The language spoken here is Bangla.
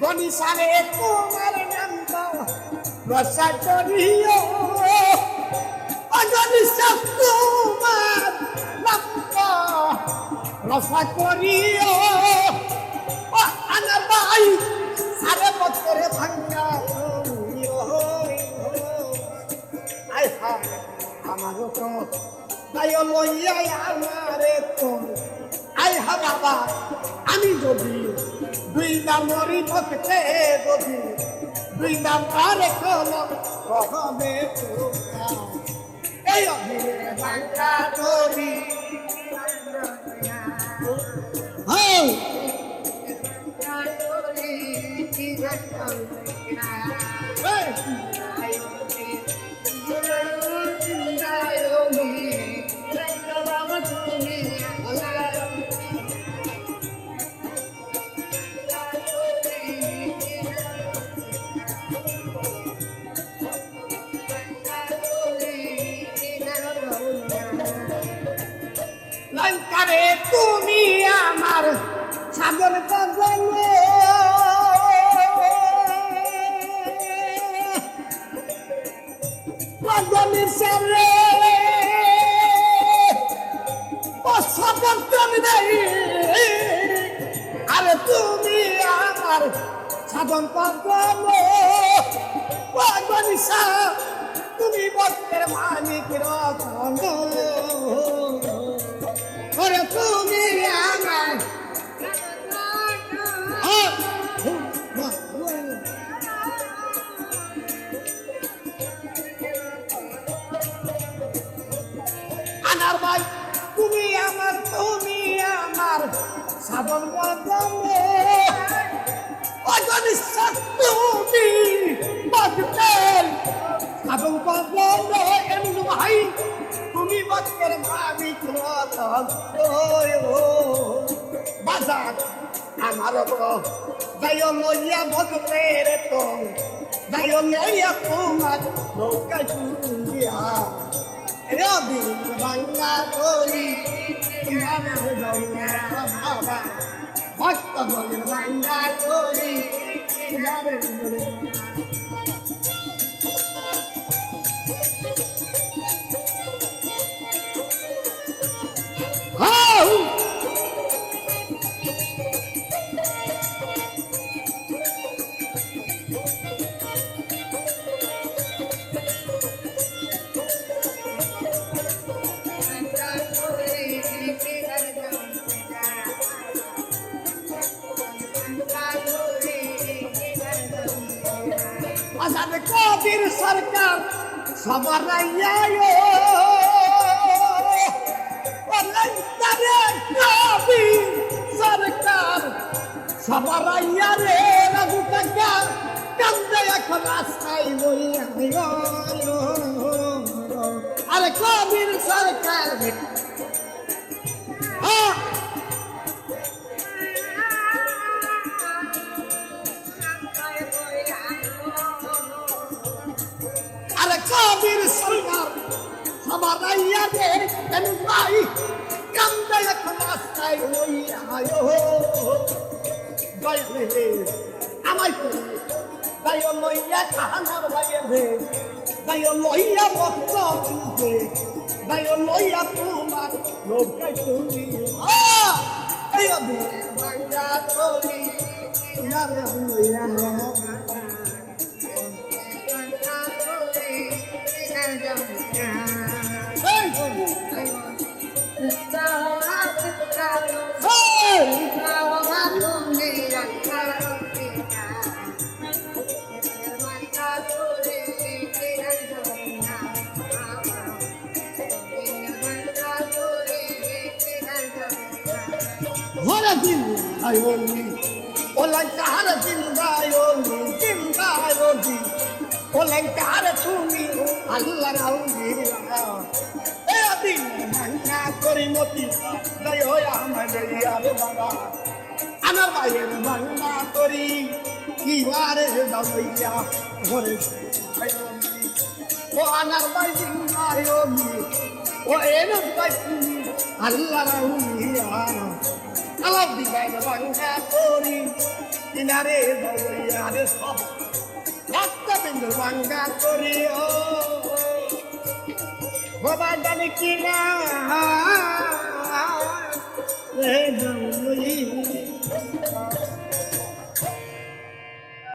গণিসারে তোমার নাম রসা করিও অগণিসা তোমার নাম রসা করিও আনার ভাই সারে বছরে ভাঙ্গা আমারও তো তাই লইয়াই আমারে তো হা বাবা আমি যদি দুই নামরি ভক্তে যদি দুই নাম পারে কলম কহবে এই অভিনে বাঙ্গা তরি হ্যাঁ। লঙ্কারে তুমি আমার সাগর বদলে বদলে সারে ও সাগর তুমি আরে তুমি আমার সাধন বদলে বদলে সা তুমি বক্তের মালিক রতন ওরে তুমি আমার আহ! আনার ভাই তুমি আমার তুমি আমার সাধন বদলে অজনিশ্বাস তুমি বদলেন সাধন বদলে এমন ভাই তুমি ওই ও বাজার আমার যাইও লইয়া বদলের তো যাইও লইয়া তোমার নৌকা চুরিয়া রবি বাংলা করি বাবা ভক্ত বলে বাংলা করি আজাদ কবির সরকার সবার কবির সরকার সবার রে রাজু টাকা কান্দে এখন রাস্তায় লইয়া আরে কবির সরকার সবার রাইয়া রে কেন ভাই? কান্দে এখন রাস্তায় লইয়া দয়ালে রে আমায় করে দায় লইয়া কাহানার ভাইয়ে রে দায় লইয়া ভক্ত রে দায় লইয়া তোমার লোকাই তুমি! এই অধে বাংলা ইয়ারে লইয়া Hora din ayoli Olan kahara din ayoli din ayoli Olan kahara tumi Allah rauli E adin manna kori moti Dayo ya madaya re baba আমার ভাইয়ের বাংলা করি কি বারে দাবাইয়া ঘরে ও আনার ভাই দিবার রঙ্গা করি কিনারে দৌড়িয়ারে সব একটা বিন্দু রঙ্গা করি ও বাবা জানি কিনা রে দৌড়ি